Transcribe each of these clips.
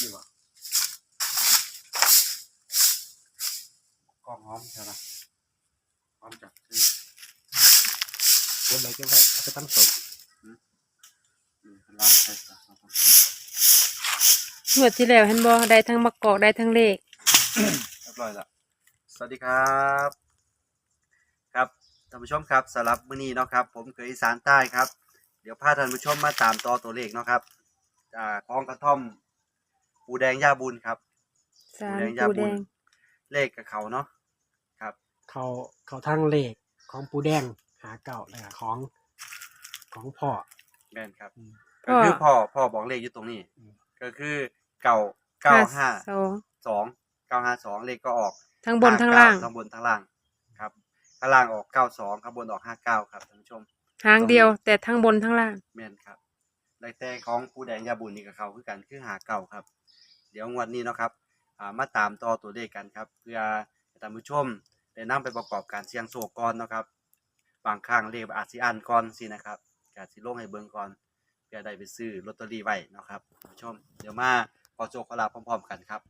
นี่บ่กล้องหอมใช่ไหมหอมจับคือเก็บไว้เก็บไว้เอาไปตั้งสมอืมเป็นลางใช่ครับงวดที่แล้วเห็นบ่ได้ทั้งมะกอกได้ทั้งเลขเรียบร้อยแล้วสวัสดีครับ ครับท่านผู้ชมครับสำหรับมื้อนี้เนาะครับ ผมเคยอีสานใต้ครับ เดี๋ยวพาท่านผู้ชมมาตามต่อตัวเลขเนาะครับจากของกระท่อม ปูแดงย่าบุญครับสารปูแดงยาปูบุแดญงเลขกับเขาเนาะครับ เขาเขาทั้งเลขของปูแดงหาเก่าแล้วก็ของของพ่อ แม่นครับอืม ก็คือพ่อพ่อบอกเลขอยู่ตรงนี้ อืม ก็คือเก่าเก้าห้าสองสองเก้าห้าสองเลขก็ออกทั้งบนทั้งล่าง 59ทั้งบนทั้งล่างครับข้างล่างออกเก้าสองข้างบนออกห้าเก้าครับท่านผู้ชม หางเดียวแต่ทั้งบนทั้งล่าง แม่นครับ ไล่แต่ของผู้แดงยาบุญนี่กับเขาคือกันคือหาเก่าครับ เดี๋ยวงวดนี้เนาะครับมาตามต่อตัวเลขกันครับ เพื่อให้ท่านผู้ชมได้นำไปประกอบการเสี่ยงโศกก่อนเนาะครับบางครั้งเลขอาจสิอันก่อนสินะครับอาจสิลงให้เบิ่งก่อนเพื่อได้ไปซื้อลอตเตอรี่ไว้เนาะครับผู้ชม เดี๋ยวมาขอโชคขอลาพร้อม ๆ กันครับ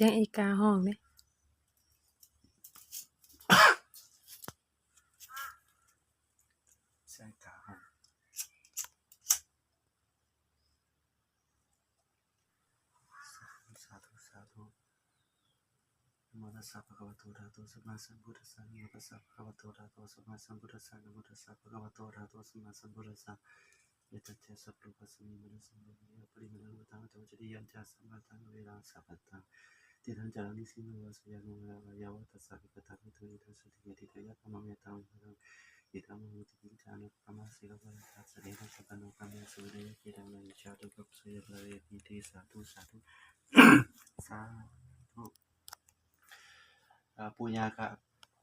สียงอีกาห้องเนี่ยใช่ครับสาธุสาธุนะโมตัสสะภะคะวะโตอะระหะโตสัมมาสัมพุทธัสสะนะโมตัสสะภะคะวะโตอะระหะโตสัมมาสัมพุทธัสสะนะโมตัสสะภะคะวะโตอะระหะโตสัมมาสัมพุทธัสสะเยตัจเจสัพพุปัสสมิมนุสัมโภเยปริมณุตังโตจติยันจัสสัมมาตังเวรังสัพพตัง ติทังจานิสิโนวะสยานุวะวะยาวะตัสสะภิกขตังมิตุนิทัสสติเยติตยะธรรมเมตังพลังอิทัมมุติปิญจานุปมาสิลวะทัสสะเดนะสัพพะโนกามิสุเรยกิรังนันชาตุกัปสยะระเวทิติสาธุสาธุสาธุอ่าปูญาครับ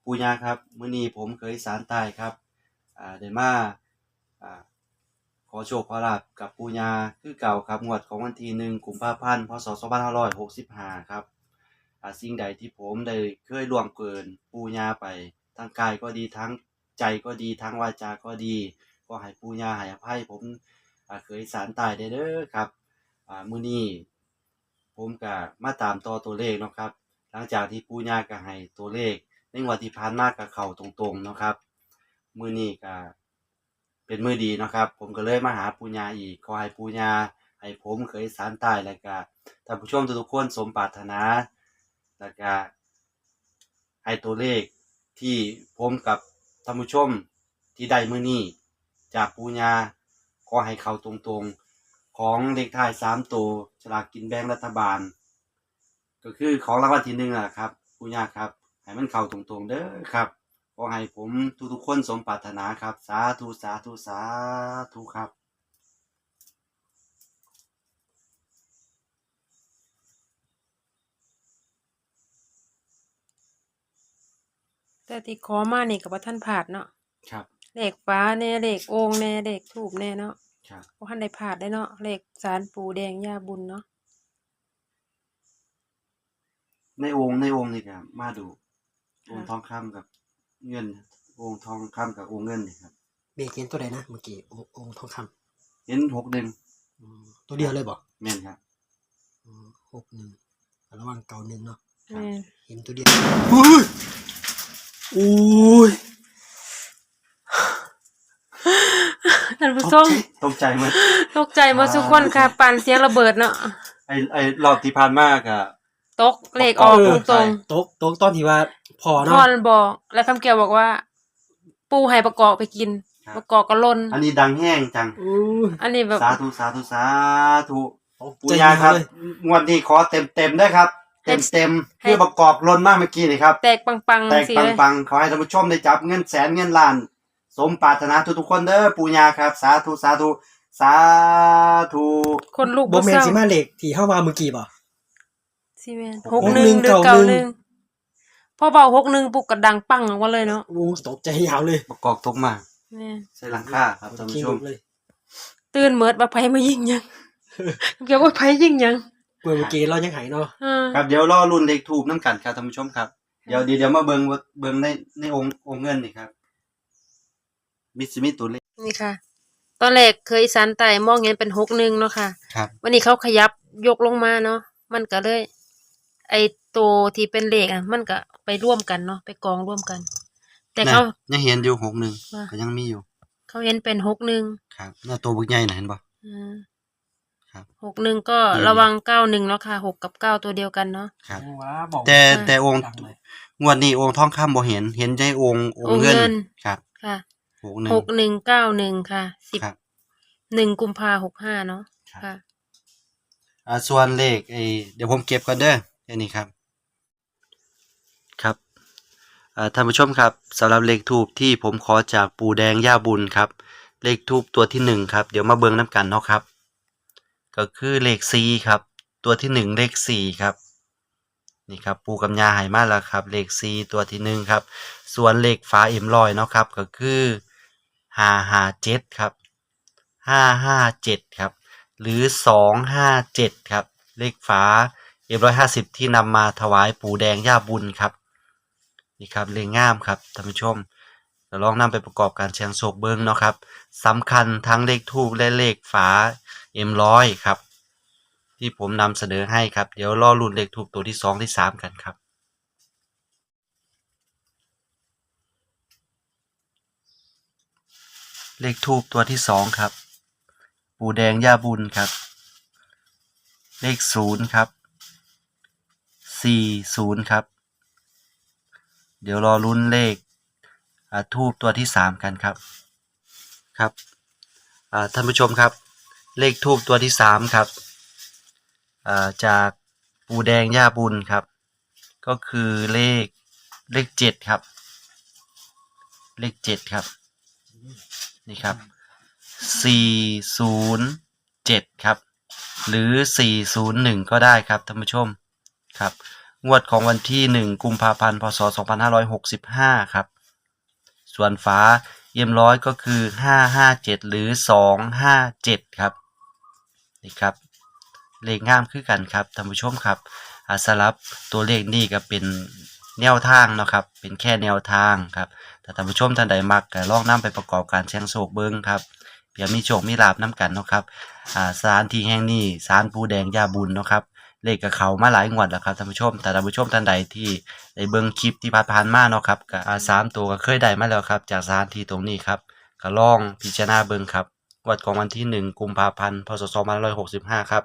ปูญาครับมื้อนี้ผมเคยสารใต้ครับอ่าได้มาอ่าขอโชคขอลาบกับปูญาคือเก่าครับงวดของวันที่หนึ่งกุมภาพันธ์พศ2565ครับอ่า สิ่งใดที่ผมได้เคยล่วงเกินปูญาไปทางกายก็ดีทั้งใจก็ดีทั้งวาจาก็ดี ก็ให้ปูญาให้อภัยผมเคยสารตายได้เด้อครับอ่ามือนี้ผมก็มาตามต่อตัวเลขนะครับ หลังจากที่ปู่ย่าก็ให้ตัวเลขในงวดที่ผ่านมาก็เข้าตรงๆนะครับ มือนี้ก็เป็นมือดีนะครับ ผมก็เลยมาหาปู่ย่าอีกขอให้ปู่ย่าให้ผมเคยสารตายแล้วก็ท่านผู้ชมทุกๆคนสมปรารถนา แล้วก็ให้ตัวเลขที่ผมกับท่านผู้ชมที่ได้มื้อนี้จากปู่ย่าขอให้เขาตรงๆของเลขท้ายสามตัวฉลากกินแบ่งรัฐบาล ก็คือของรางวัลที่หนึ่งอะครับผู้ยาครับ ให้มันเข้าตรงๆเด้อครับขอให้ผมทุกๆคนสมปรารถนาครับ สาธุสาธุสาธุครับ แต่ที่ขอมานี่กับว่าท่านผาดเนาะครับ เลขฟ้าแน่เลขโอ่งแน่เลขทูบแน่เนาะครับว่าท่านได้ผาดได้เนาะเลขสารปูแดงย่าบุญเนาะในองค์ในองค์นี่ครับมาดู องค์ทองคำกับเงิน องค์ทองคำกับองค์เงินนี่ครับเบรกเห็นตัวใดนะเมื่อกี้องค์องค์ทองคเห็นหกหนึ่งำอืมตัวเดียวเลยบอกแม่นครับหกหนึ่งระหว่างเก่าหนึ่งเนาะครับแม่นเห็นตัวเดียว อุ้ยอุ้ยท่านผู้ชมตกใจไหมตกใจหมาสุกคนค่ะปานเสียงระเบิดเนาะไอไอรอบที่ผ่านมากอะตกเลขออกเออตรงโต๊ะโต๊ะตอนที่ว่าพอๆเนาะพ่อบอก แล้วคำเกี่ยวบอกว่า ปูให้ประกอบไปกิน ประกอบก็ล่นอันนี้ดังแห้งจังอู้ยอันนี้แบบ สาธุสาธุสาธุตกปูใจยาครับเลยงวดนี้ขอเต็มเต็มๆด้วยครับ เต็มเต็มๆให้เพื่อประกอบล้นมากเมื่อกี้นี่ครับ แตกปังแตกๆสิปัเลงยปังๆขอให้ท่านผู้ชมได้จับเงินแสนเงินล้าน สมปรารถนาทุกๆคนเด้อปูยาครับ สาธุสาธุสาธุคนลูกบ่บ่แม่นเศร้าสิมาเหล็กที่เฮาว่าเมื่อกี้บ่ซีเมนหหกกหหนึ่นึ่งงหรือเก้าเก้าหหนึ่นึ่งงพอเบาหกหนึ่งปุ๊บก็ดังปังออกมาเลยเนาะโอ้ตกใจยาวเลยประกอบตกมาแม่ใส่หลังคาครับท่านผู้ชมเลยตื่นเมิดว่าไผมายิงยังเกี่ยวว่าไผยิงยัง เมื่อเมื่อกี้เรายังหายเนาะอ่าครับเดี๋ยวรอรุ่นเลขทูบน้ำกันครับท่านผู้ชมครับ เดี๋ยวเดี๋ยวเดี๋ยวมาเบิ่งว่าเบิ่งในในองค์องค์เงินนี่ครับ มิสิมิตัวเลขนี่ค่ะ ตอนแรกเคยอีสานใต้มองเห็นเป็นหกหนึ่งเนาะค่ะ ครับ วันนี้เขาขยับยกลงมาเนาะมันก็เลย ไอตัวที่เป็นเลขอะ มันก็ไปร่วมกันเนาะไปกองร่วมกัน แต่เขาน่ะยังเห็นอยู่หกหนึ่งว่าก็ยังมีอยู่ เขาเห็นเป็นหกหนึ่งครับหน้าตัวบึกใหญ่น่ะเห็นบ่อ่า ครับหกหนึ่งก็อืมระวังเก้าหนึ่งเนาะค่ะหกกับเก้าตัวเดียวกันเนาะครับ ว้าบอกแต่อ่าแต่องค์ ดังเลยงวดนี้องค์ทองคำบ่เห็น เห็นได้องค์องค์องค์เงินเงินครับค่ะหกหนึ่ง หกหนึ่งเก้าหนึ่งค่ะสิบครับ หนึ่งกุมภาหกห้าเนาะครับ ค่ะ อ่าส่วนเลขไอ้เดี๋ยวผมเก็บก่อนเด้อแค่นี้ครับ ครับอ่าท่านผู้ชมครับสำหรับเลขทูบที่ผมขอจากปู่แดงย่าบุญครับ เลขทูบตัวที่หนึ่งครับ เดี๋ยวมาเบิ่งน้ำกันเนาะครับ ก็คือเลขสี่ครับ ตัวที่หนึ่งเลขสี่ครับนี่ครับปูกับยาหายมาแล้วครับ เลขสี่ตัวที่หนึ่งครับ ส่วนเลขฟ้าเอ็มลอยเนาะครับก็คือห้าห้าเจ็ดครับห้าห้าเจ็ดครับ หรือสองห้าเจ็ดครับ เลขฟ้าเอ็มร้อยห้าสิบที่นำมาถวายปู่แดงย่าบุญครับนี่ครับเลขงามครับท่านผู้ชมเราลองนำไปประกอบการเชียงโศกเบิ้งเนาะครับสำคัญทั้งเลขทูบและเลขฝา เอ็มร้อยครับ ที่ผมนำเสนอให้ครับ เดี๋ยวรอรุ่นเลขทูบตัวที่สองที่สามกันครับ เลขทูบตัวที่สองครับ ปูแดงย่าบุญครับ เลขศูนย์ครับสี่ศูนย์ครับ เดี๋ยวรอลุ้นเลขทูบตัวที่สามกันครับครับท่านผู้ชมครับ เลขทูบตัวที่สามครับจากปูแดงย่าบุญครับ ก็คือเลขเลขเจ็ดครับ เลขเจ็ดครับ นี่ครับสี่ศูนย์เจ็ดครับ หรือสี่ศูนย์หนึ่งก็ได้ครับท่านผู้ชมครับ งวดของวันที่หนึ่งกุมภาพันธ์พศสองพันห้าร้อยหกสิบห้าครับ ส่วนฟ้าเยี่ยมร้อยก็คือห้าห้าเจ็ดหรือสองห้าเจ็ดครับ นี่ครับเลขงามคือกันครับท่านผู้ชมครับอาสลับตัวเลขนี่ก็เป็นแนวทางเนาะครับเป็นแค่แนวทางครับถ้าท่านผู้ชมท่านใดมักก็ลองนํไปประกอบการเชียงโศกเบิ้งครับเผื่อมีโชคมีลาบน้กันเนาะครับสถานที่แห่งนี้ศาลปูแดงยาบุญเนาะครับเลขกับเขามาหลายงวดแล้วครับท่านผู้ชมแต่ท่านผู้ชมท่านใดที่ได้เบิ่งคลิปที่ผ่านๆมาเนาะครับก็อ่าสามตัวก็เคยได้มาแล้วครับ จากสถานที่ตรงนี้ครับก็ลองพิจารณาเบิ่งครับ งวดของวันที่หนึ่งกุมภาพันธ์ พศสองพันร้อยหกสิบห้าครับ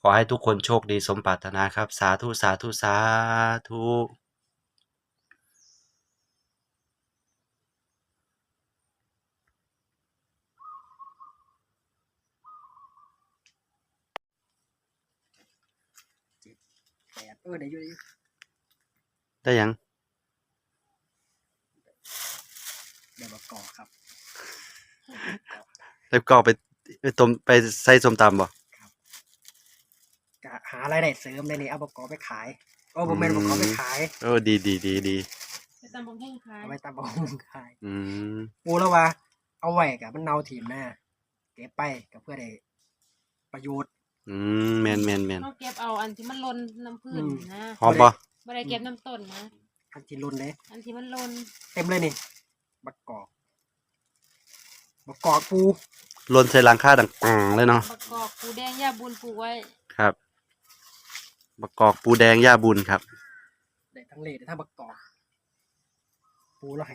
ขอให้ทุกคนโชคดีสมปรารถนาครับ สาธุ สาธุ สาธุแปดเออเดี๋ยวอยู่เดี๋ยวอยู่ได้ยัง เดี๋ยวบอกก่อครับ แล้วก็ไปไปต้มไปใส่ส้มตำบ่กะหารายได้เสริมได้นี่เอาบอกก่อไปขายโอ้ผมเป็นบอกก่อไปขายโอ้ดีดีดีดีไปตำบักหุ่งขายเอาไปตามบอกขายอืมปูแล้วว่า เอาไว้กับมันเนาทีมหน้าเก็บไปกับเพื่อได้ประโยชน์ อืมแมนแมนแมนต้องเก็บเอาอันที่มันลนน้ำพื้นอืม นะหอมบ่ไม่ได้เก็บน้ำต้นนะ อันที่รุนเลย อันที่มันลนเต็มเลยนี่บักกอก บักกอกปูลนใส่หลังคาดังปังเลยเนาะประกอบปูแดงย่าบุญปลูกไว้ครับประกอบปูแดงย่าบุญครับ ได้ทั้งเลได้ทั้งบักกอก ปูแล้วให้